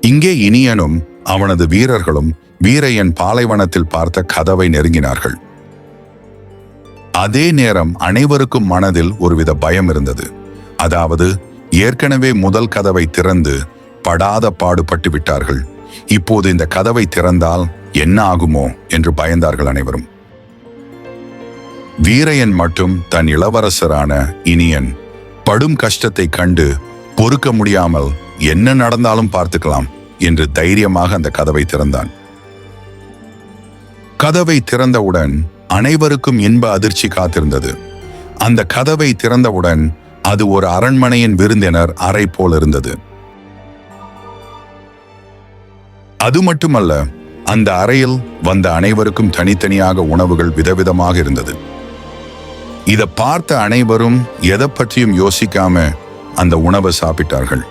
இங்கே இனியனும் அவனது வீரர்களும் வீரையன் பாலைவனத்தில் பார்த்த கதவை நெருங்கினார்கள். அதே நேரம் அனைவருக்கும் மனதில் ஒருவித பயம் இருந்தது. அதாவது ஏற்கனவே முதல் கதவை திறந்து படாத பாடுபட்டு விட்டார்கள். இப்போது இந்த கதவை திறந்தால் என்ன ஆகுமோ என்று பயந்தார்கள் அனைவரும். வீரையன் மட்டும் தன் இளவரசரான இனியன் படும் கஷ்டத்தை கண்டு பொறுக்க முடியாமல் என்ன நடந்தாலும் பார்த்துக்கலாம் என்று தைரியமாக அந்த கதவை திறந்தான். கதவை திறந்தவுடன் அனைவருக்கும் இன்ப அதிர்ச்சி காத்திருந்தது. அந்த கதவை திறந்தவுடன் அது ஒரு அரண்மனையின் விருந்தினர் அறை போல் இருந்தது. அது மட்டுமல்ல அந்த அறையில் வந்த அனைவருக்கும் தனித்தனியாக உணவுகள் விதவிதமாக இருந்தது. இதை பார்த்த அனைவரும் எதை பற்றியும் யோசிக்காம அந்த உணவை சாப்பிட்டார்கள்.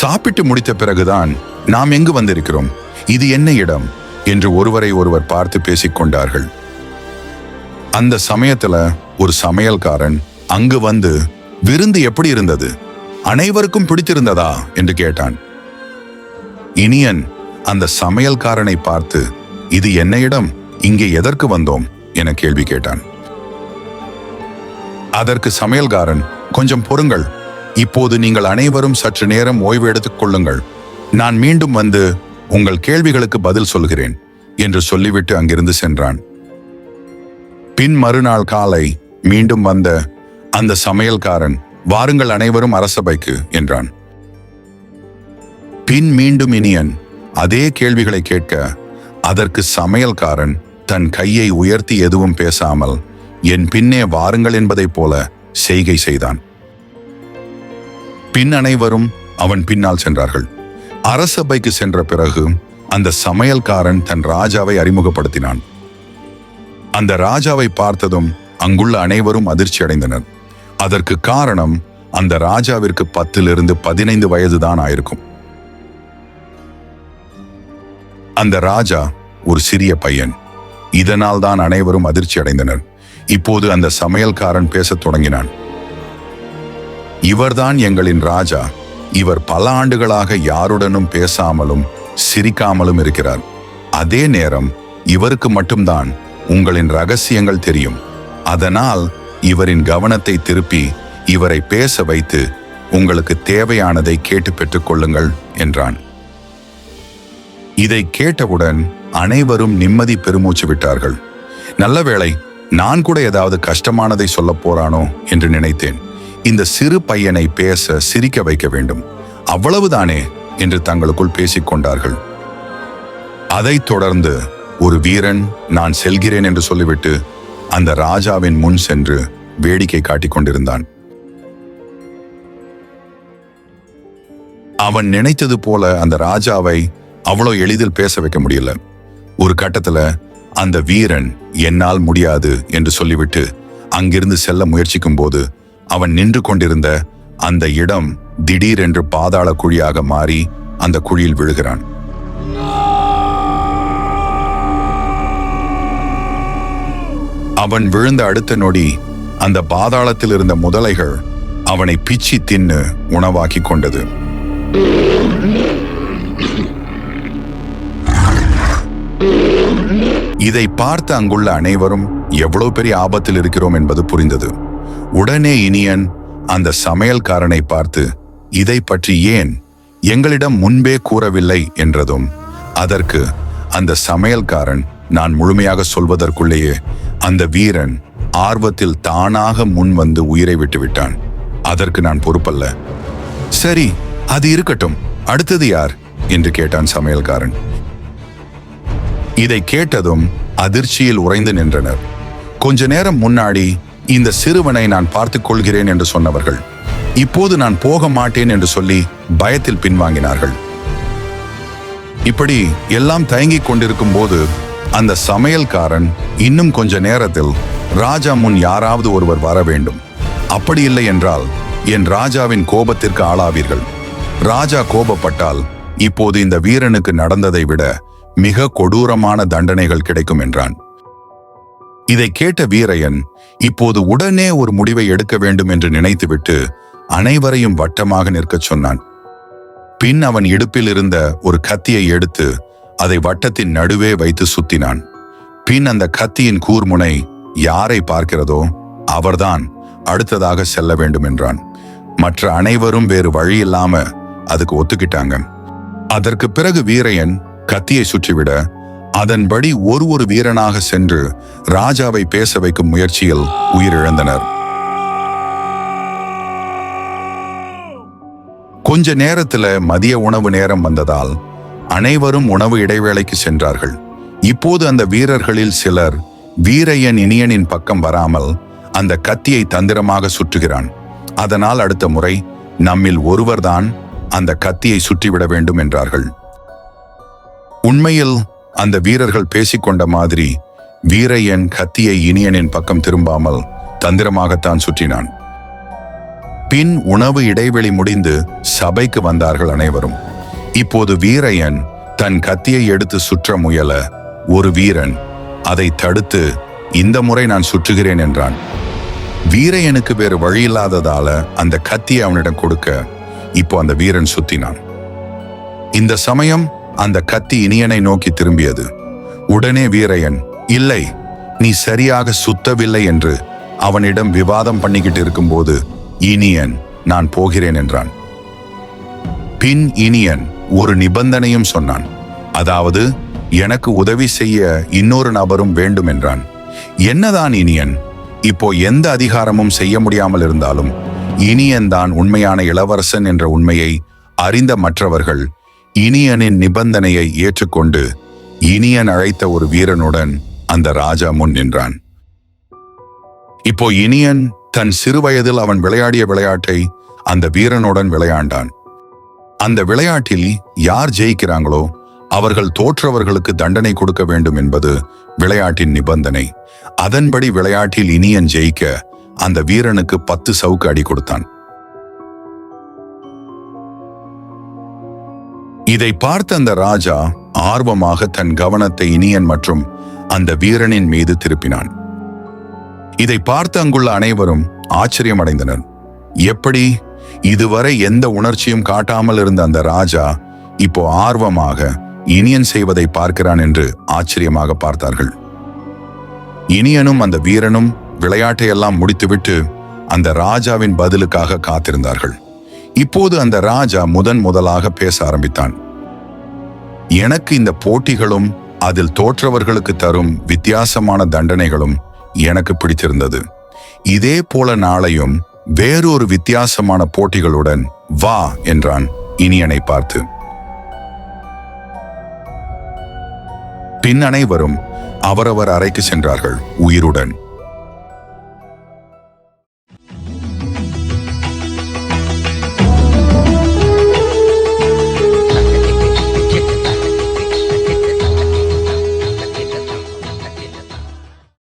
சாப்பிட்டு முடித்த பிறகுதான் நாம் எங்கு வந்திருக்கிறோம்? இது என்ன இடம்? என்று ஒருவரை ஒருவர் பார்த்து பேசிக்கொண்டார்கள். அந்த சமயத்துல ஒரு சமையல்காரன் அங்கு வந்து விருந்து எப்படி இருந்தது? அனைவருக்கும் பிடித்திருந்ததா? என்று கேட்டான். இனியன் அந்த சமையல்காரனை பார்த்து இது என்ன இடம்? இங்கே எதற்கு வந்தோம்? என கேள்வி கேட்டான். அதற்கு சமையல்காரன் கொஞ்சம் பொறுங்கள். இப்போது நீங்கள் அனைவரும் சற்று நேரம் ஓய்வு எடுத்துக் கொள்ளுங்கள். நான் மீண்டும் வந்து உங்கள் கேள்விகளுக்கு பதில் சொல்கிறேன் என்று சொல்லிவிட்டு அங்கிருந்து சென்றான். பின் மறுநாள் காலை மீண்டும் வந்த அந்த சமையல்காரன் வாருங்கள் அனைவரும் அரசபைக்கு என்றான். பின் மீண்டும் இனியன் அதே கேள்விகளை கேட்க அதற்கு சமையல்காரன் தன் கையை உயர்த்தி எதுவும் பேசாமல் என் பின்னே வாருங்கள் என்பதைப் போல செய்கை செய்தான். பின் அனைவரும் அவன் பின்னால் சென்றார்கள். அரசபைக்கு சென்ற பிறகு அந்த சமையல்காரன் தன் ராஜாவை அறிமுகப்படுத்தினான். அந்த ராஜாவை பார்த்ததும் அங்குள்ள அனைவரும் அதிர்ச்சி அடைந்தனர். அதற்கு காரணம் அந்த ராஜாவிற்கு பத்திலிருந்து பதினைந்து வயதுதான் ஆயிருக்கும். அந்த ராஜா ஒரு சிறிய பையன். இதனால் தான் அனைவரும் அதிர்ச்சி அடைந்தனர். இப்போது அந்த சமையல்காரன் பேசத் தொடங்கினான். இவர்தான் எங்களின் ராஜா. இவர் பல ஆண்டுகளாக யாருடனும் பேசாமலும் சிரிக்காமலும் இருக்கிறார். அதே நேரம் இவருக்கு மட்டும்தான் உங்களின் ரகசியங்கள் தெரியும். அதனால் இவரின் கவனத்தை திருப்பி இவரை பேச வைத்து உங்களுக்கு தேவையானதை கேட்டு பெற்றுக்கொள்ளுங்கள் என்றான். இதை கேட்டவுடன் அனைவரும் நிம்மதி பெருமூச்சு விட்டார்கள். நல்ல வேளை நான் கூட ஏதாவது கஷ்டமானதை சொல்லப் போறானோ என்று நினைத்தேன். இந்த சிறு பையனை பேச சிரிக்க வைக்க வேண்டும். அவ்வளவுதானே? என்று தங்களுக்குள் பேசிக்கொண்டார்கள் அதைத் தொடர்ந்து ஒரு வீரன் நான் செல்கிறேன் என்று சொல்லிவிட்டு அந்த ராஜாவின் முன் சென்று வேடிக்கை காட்டிக் கொண்டிருந்தான். அவன் நினைத்தது போல அந்த ராஜாவை அவ்வளோ எளிதில் பேச வைக்க முடியல. ஒரு கட்டத்துல அந்த வீரன் என்னால் முடியாது என்று சொல்லிவிட்டு அங்கிருந்து செல்ல முயற்சிக்கும் போது அவன் நின்று கொண்டிருந்த அந்த இடம் திடீரென்று பாதாள குழியாக மாறி அந்த குழியில் விழுகிறான். அவன் விழுந்த அடுத்த நொடி அந்த பாதாளத்தில் இருந்த முதலைகள் அவனை பிச்சி தின்னு உணவாக்கி கொண்டது. இதை பார்த்த அங்குள்ள அனைவரும் எவ்வளவு பெரிய ஆபத்தில் இருக்கிறோம் என்பது புரிந்தது. உடனே இனியன் அந்த சமையல்காரனை பார்த்து இதை பற்றி ஏன் எங்களிடம் முன்பே கூறவில்லை? என்றதும் அதற்கு அந்த சமையல்காரன் நான் முழுமையாக சொல்வதற்குள்ளேயே அந்த வீரன் ஆர்வத்தில் தானாக முன் வந்து உயிரை விட்டுவிட்டான் அதற்கு நான் பொறுப்பல்ல. சரி அது இருக்கட்டும். அடுத்தது யார்? என்று கேட்டான் சமையல்காரன். இதை கேட்டதும் அதிர்ச்சியில் உறைந்து நின்றனர். கொஞ்ச நேரம் முன்னாடி இந்த சிறுவனை நான் பார்த்துக் கொள்கிறேன் என்று சொன்னவர்கள் இப்போது நான் போக மாட்டேன் என்று சொல்லி பயத்தில் பின்வாங்கினார்கள். இப்படி எல்லாம் தயங்கிக் கொண்டிருக்கும் போது அந்த சமையல்காரன் இன்னும் கொஞ்ச நேரத்தில் ராஜா முன் யாராவது ஒருவர் வர வேண்டும். அப்படி இல்லை என்றால் என் ராஜாவின் கோபத்திற்கு ஆளாவீர்கள். ராஜா கோபப்பட்டால் இப்போது இந்த வீரனுக்கு நடந்ததை விட மிக கொடூரமான தண்டனைகள் கிடைக்கும் என்றான். இதை கேட்ட வீரையன் இப்போது உடனே ஒரு முடிவை எடுக்க வேண்டும் என்று நினைத்துவிட்டு அனைவரையும் வட்டமாக நிற்கச் சொன்னான். பின் அவன் இடுப்பில் இருந்த ஒரு கத்தியை எடுத்து அதை வட்டத்தின் நடுவே வைத்து சுத்தினான். பின் அந்த கத்தியின் கூர்முனை யாரை பார்க்கிறதோ அவர்தான் அடுத்ததாக செல்ல வேண்டும் என்றான். மற்ற அனைவரும் வேறு வழி இல்லாம அதுக்கு ஒத்துக்கிட்டாங்க. அதற்கு பிறகு வீரையன் கத்தியை சுற்றிவிட அதன்படி ஒரு ஒரு வீரனாக சென்று ராஜாவை பேச வைக்கும் முயற்சியில் உயிரிழந்தனர். கொஞ்ச நேரத்துல மதிய உணவு நேரம் வந்ததால் அனைவரும் உணவு இடைவேளைக்கு சென்றார்கள். இப்போது அந்த வீரர்களில் சிலர் வீரையன் இனியனின் பக்கம் வராமல் அந்த கத்தியை தந்திரமாக சுற்றுகிறான். அதனால் அடுத்த முறை நம்மில் ஒருவர்தான் அந்த கத்தியை சுற்றிவிட வேண்டும் என்றார்கள். உண்மையில் அந்த வீரர்கள் பேசிக்கொண்ட மாதிரி வீரையன் கத்தியை இனியனின் பக்கம் திரும்பாமல் தந்திரமாகத்தான் சுற்றினான். பின் உணவு இடைவெளி முடிந்து சபைக்கு வந்தார்கள் அனைவரும். இப்போது வீரையன் தன் கத்தியை எடுத்து சுற்ற முயல ஒரு வீரன் அதை தடுத்து இந்த முறை நான் சுற்றுகிறேன் என்றான். வீரையனுக்கு வேறு வழி இல்லாததால அந்த கத்தியை அவனிடம் கொடுக்க இப்போ அந்த வீரன் சுத்தினான். இந்த சமயம் அந்த கத்தி இனியனை நோக்கி திரும்பியது. உடனே வீரையன் இல்லை நீ சரியாக சுத்தவில்லை என்று அவனிடம் விவாதம் பண்ணிக்கிட்டு இருக்கும்போது இனியன் நான் போகிறேன் என்றான். பின் இனியன் ஒரு நிபந்தனையும் சொன்னான். அதாவது எனக்கு உதவி செய்ய இன்னொரு நபரும் வேண்டும் என்றான். என்னதான் இனியன் இப்போ எந்த அதிகாரமும் செய்ய முடியாமல் இருந்தாலும் இனியன் தான் உண்மையான இளவரசன் என்ற உண்மையை அறிந்த மற்றவர்கள் இனியனின் நிபந்தனையை ஏற்றுக்கொண்டு இனியன் அழைத்த ஒரு வீரனுடன் அந்த ராஜா முன் நின்றான். இப்போ இனியன் தன் சிறுவயதில் அவன் விளையாடிய விளையாட்டை அந்த வீரனுடன் விளையாண்டான். அந்த விளையாட்டில் யார் ஜெயிக்கிறாங்களோ அவர்கள் தோற்றவர்களுக்கு தண்டனை கொடுக்க வேண்டும் என்பது விளையாட்டின் நிபந்தனை. அதன்படி விளையாட்டில் இனியன் ஜெயிக்க அந்த வீரனுக்கு பத்து சவுக்கு அடி கொடுத்தான். இதை பார்த்த அந்த ராஜா ஆர்வமாக தன் கவனத்தை இனியன் மற்றும் அந்த வீரனின் மீது திருப்பினான். இதை பார்த்து அங்குள்ள அனைவரும் ஆச்சரியமடைந்தனர். எப்படி இதுவரை எந்த உணர்ச்சியும் காட்டாமல் இருந்த அந்த ராஜா இப்போ ஆர்வமாக இனியன் செய்வதை பார்க்கிறான் என்று ஆச்சரியமாக பார்த்தார்கள். இனியனும் அந்த வீரனும் விளையாட்டையெல்லாம் முடித்துவிட்டு அந்த ராஜாவின் பதிலுக்காக காத்திருந்தார்கள். இப்போது அந்த ராஜா முதன் முதலாக பேச ஆரம்பித்தான். எனக்கு இந்த போட்டிகளும் அதில் தோற்றவர்களுக்கு தரும் வித்தியாசமான தண்டனைகளும் எனக்கு பிடித்திருந்தது. இதே போல நாளையும் வேறொரு வித்தியாசமான போட்டிகளுடன் வா என்றான் இனியனை பார்த்து. பின் அனைவரும் அவரவர் அறைக்கு சென்றார்கள் உயிருடன்.